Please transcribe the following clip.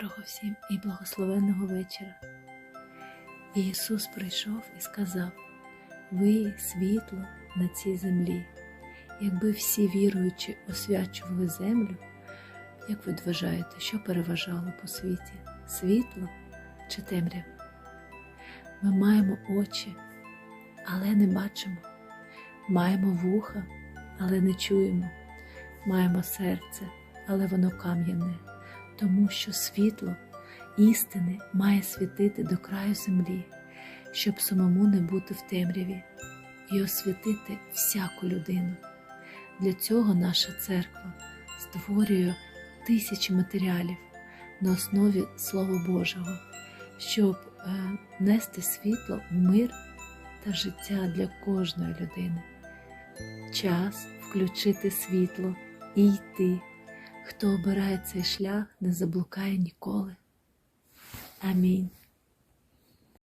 Доброго всім і благословенного вечора. І Ісус прийшов і сказав: Ви світло на цій землі. Якби всі віруючі освячували землю, як ви вважаєте, що переважало по світі? Світло чи темрява? Ми маємо очі, але не бачимо, маємо вуха, але не чуємо, маємо серце, але воно кам'яне тому що світло істини має світити до краю землі, щоб самому не бути в темряві і освітити всяку людину. Для цього наша церква створює тисячі матеріалів на основі Слова Божого, щоб е, нести світло в мир та життя для кожної людини. Час включити світло і йти. Хто обирає цей шлях, не заблукає ніколи. Амінь.